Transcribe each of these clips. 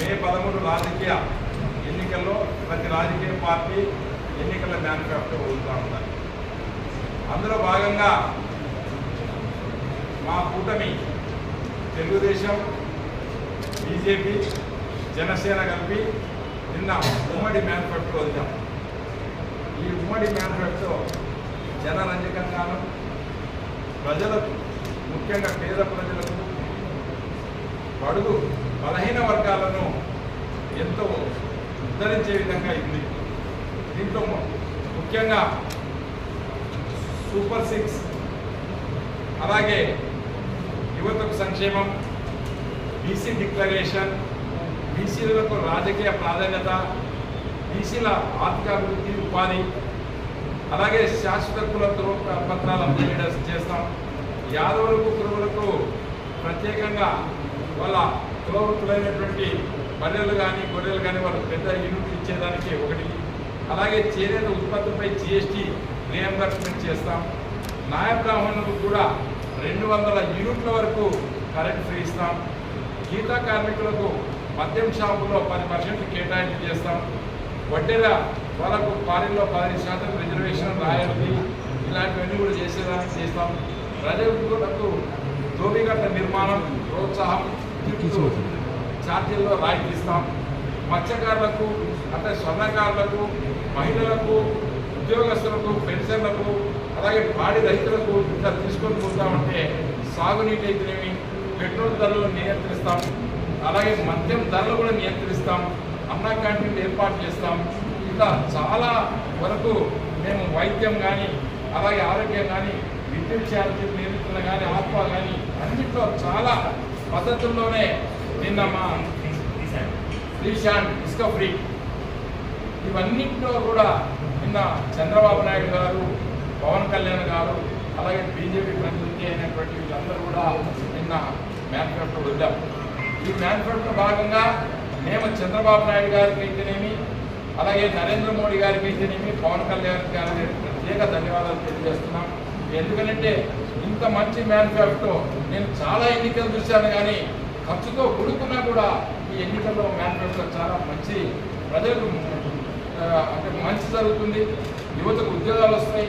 మే పదమూడు రాజకీయ ఎన్నికల్లో ప్రతి రాజకీయ పార్టీ ఎన్నికల మేనిఫెస్టో వదులుతూ ఉండాలి. అందులో భాగంగా మా కూటమి తెలుగుదేశం బీజేపీ జనసేన కలిపి నిన్న ఉమ్మడి మేనిఫెస్టో వదిలాం. ఈ ఉమ్మడి మేనిఫెస్టో జనరంజకంగాను ప్రజలకు ముఖ్యంగా పేద ప్రజలకు బడుగు బలహీన వర్గాలను ఎంతో ఉద్ధరించే విధంగా ఉంది. దీంట్లో ముఖ్యంగా సూపర్ సిక్స్ అలాగే యువతకు సంక్షేమం బీసీ డిక్లరేషన్ బీసీలకు రాజకీయ ప్రాధాన్యత బీసీల ఆర్థికాభివృద్ధి ఉపాధి అలాగే శాశ్వత కుల పత్రాలు అందజేయడం చేస్తాం. యాదవులకు కురువులకు ప్రత్యేకంగా వాళ్ళ కులవృత్తులైనటువంటి బర్రెలు కానీ గొర్రెలు కానీ వాళ్ళకి పెద్ద యూనిట్ ఇచ్చేదానికి ఒకటి. అలాగే చేనేత ఉత్పత్తిపై జిఎస్టీ రియంబర్స్మెంట్ చేస్తాం. న్యాయ బ్రాహ్మణులకు కూడా రెండు వందల యూనిట్ల వరకు కరెంట్ ఫ్రీ ఇస్తాం. గీతా కార్మికులకు మద్యం షాపులో పది పర్సెంట్ కేటాయింపు చేస్తాం. వడ్డెర వాళ్ళకు పాలనలో పది శాతం రిజర్వేషన్ రాయాలి ఇలాంటివన్నీ కూడా చేసేదానికి చేస్తాం. ప్రజలకు ధోబిగట్ట నిర్మాణం ప్రోత్సాహం ఛార్జీల్లో రాయితీ ఇస్తాం. మత్స్యకారులకు అంటే స్వర్ణకారులకు మహిళలకు ఉద్యోగస్తులకు పెన్షన్లకు అలాగే పాడి రైతులకు ఇంకా తీసుకొని పోతామంటే సాగునీటి అయితేనేమి పెట్రోల్ ధరలు నియంత్రిస్తాం. అలాగే మద్యం ధరలు కూడా నియంత్రిస్తాం. అన్న క్యాంటీన్లు ఏర్పాటు చేస్తాం. ఇంకా చాలా వరకు మేము వైద్యం కానీ అలాగే ఆరోగ్యం కానీ విద్యుత్ ఛార్జీలు నియంత్రణ కానీ ఆత్మ కానీ అన్నింటిలో చాలా పద్ధతుల్లోనే నిన్న మా శ్రీశాన్ ఇసుక ఫ్రీ ఇవన్నింటిలో కూడా నిన్న చంద్రబాబు నాయుడు గారు పవన్ కళ్యాణ్ గారు అలాగే బీజేపీ ప్రతినిధి అయినటువంటి వీళ్ళందరూ కూడా నిన్న మేనిఫెస్టో వదిలాం ఈ మేనిఫెస్టో భాగంగా మేము చంద్రబాబు నాయుడు గారికి అయితేనేమి అలాగే నరేంద్ర మోడీ గారికి అయితేనేమి పవన్ కళ్యాణ్ గారికి ప్రత్యేక ధన్యవాదాలు తెలియజేస్తున్నాం. ఎందుకంటే ఇంత మంచి మేనిఫెస్టో నేను చాలా ఎన్నికలు చూశాను కానీ ఖర్చుతో కూడుకున్నా కూడా ఈ ఎన్నికల్లో మేనిఫెస్టో చాలా మంచి ప్రజలకు అంటే మంచి జరుగుతుంది. యువతకు ఉద్యోగాలు వస్తాయి.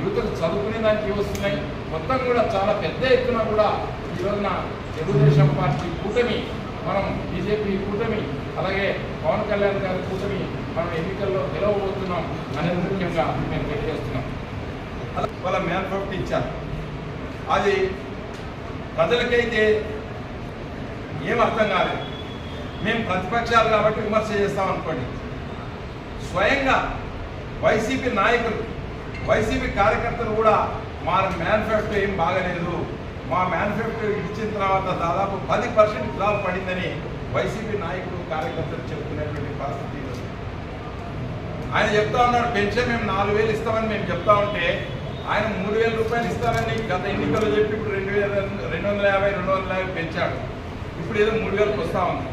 యువతకు చదువుకునే దానికి వస్తున్నాయి. మొత్తం కూడా చాలా పెద్ద ఎత్తున కూడా ఈ రోజున తెలుగుదేశం పార్టీ కూటమి మనం బీజేపీ కూటమి అలాగే పవన్ కళ్యాణ్ గారి కూటమి మనం ఎన్నికల్లో గెలవబోతున్నాం అనేది ముఖ్యంగా మేము తెలియజేస్తున్నాం. అలా వాళ్ళ మేనిఫెస్టో ఇచ్చారు. అది ప్రజలకైతే ఏం అర్థం కాలేదు. మేము ప్రతిపక్షాలు కాబట్టి విమర్శ చేస్తాం అనుకోండి. స్వయంగా వైసీపీ నాయకులు వైసీపీ కార్యకర్తలు కూడా మా మేనిఫెస్టో ఏం బాగలేదు. మా మేనిఫెస్టో ఇచ్చిన తర్వాత దాదాపు పది పర్సెంట్ డ్రాప్ పడిందని వైసీపీ నాయకులు కార్యకర్తలు చెప్తున్నటువంటి పరిస్థితి ఆయన చెప్తా ఉన్నాడు పెన్షన్ మేము నాలుగు వేలు ఇస్తామని మేము చెప్తా ఉంటే ఆయన మూడు వేల రూపాయలు ఇస్తారని గత ఎన్నికల్లో చెప్పి ఇప్పుడు రెండు వేల రెండు వందల యాభై రెండు వందల యాభై పెంచాడు. ఇప్పుడు ఏదో మూడు వేలకు వస్తా ఉంది.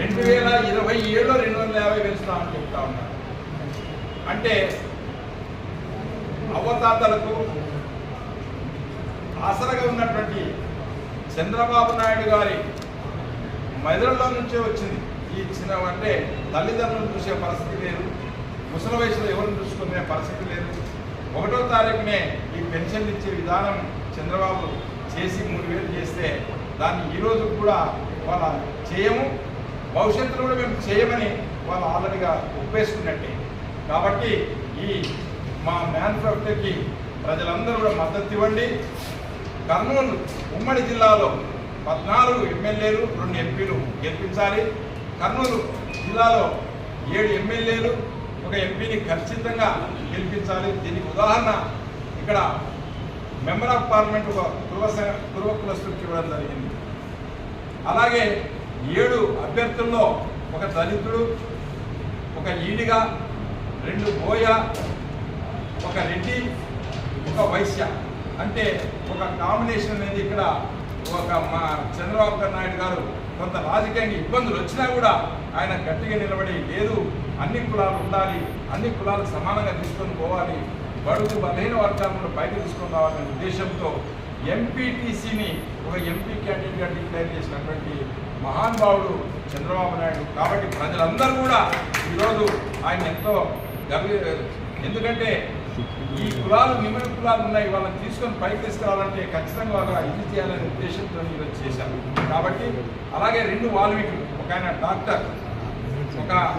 రెండు వేల ఇరవై ఏడులో రెండు వందల యాభై పెంచుతామని చెప్తా ఉన్నారు అంటే అవతాతలకు ఆసరగా ఉన్నటువంటి చంద్రబాబు నాయుడు గారి మెదడులో నుంచే వచ్చింది. ఈ చిన్న అంటే తల్లిదండ్రులు చూసే పరిస్థితి లేదు. ముసలి వయసులో ఎవరిని చూసుకునే పరిస్థితి లేదు. ఒకటో తారీఖునే ఈ పెన్షన్ ఇచ్చే విధానం చంద్రబాబు చేసి మూడు వేలు చేస్తే దాన్ని ఈరోజు కూడా వాళ్ళ చేయము భవిష్యత్తులో కూడా మేము చేయమని వాళ్ళు ఆల్రెడీగా ఒప్పేసుకున్నట్టే. కాబట్టి ఈ మా మ్యానుఫ్యాక్చర్కి ప్రజలందరూ కూడా మద్దతు ఇవ్వండి. కర్నూలు ఉమ్మడి జిల్లాలో పద్నాలుగు ఎమ్మెల్యేలు రెండు ఎంపీలు గెలిపించాలి. కర్నూలు జిల్లాలో ఏడు ఎమ్మెల్యేలు ఒక ఎంపీని ఖచ్చితంగా గెలిపించాలి. దీనికి ఉదాహరణ ఇక్కడ మెంబర్ ఆఫ్ పార్లమెంట్ ఒక కుర్వ కుర్వ కులస్తుడికి ఇవ్వడం జరిగింది. అలాగే ఏడు అభ్యర్థుల్లో ఒక దళితుడు ఒక ఈడిగా రెండు బోయ ఒక రెడ్డి ఒక వైశ్య. అంటే ఒక కాంబినేషన్ అనేది ఇక్కడ ఒక మా చంద్రబాబు నాయుడు గారు కొంత రాజకీయంగా ఇబ్బందులు వచ్చినా కూడా ఆయన గట్టిగా నిలబడి లేదు అన్ని కులాలు ఉండాలి అన్ని కులాలు సమానంగా తీసుకొని పోవాలి బడుగు బలహీన వర్గాలను బయట తీసుకొని రావాలనే ఉద్దేశంతో ఎంపీటీసీని ఒక ఎంపీ క్యాండిడేట్గా డిక్లేర్ చేసినటువంటి మహానుభావుడు చంద్రబాబు నాయుడు. కాబట్టి ప్రజలందరూ కూడా ఈరోజు ఆయన ఎంతో గర్వ ఎందుకంటే ఈ కులాలు నిమ్మ కులాలు ఉన్నాయి. వాళ్ళని తీసుకొని పైకి తీసుకురావాలంటే ఖచ్చితంగా వాళ్ళ ఇది చేయాలనే ఉద్దేశంతో ఈరోజు చేశారు. కాబట్టి అలాగే రెండు వాల్మీకులు ఒక ఆయన డాక్టర్ ఒక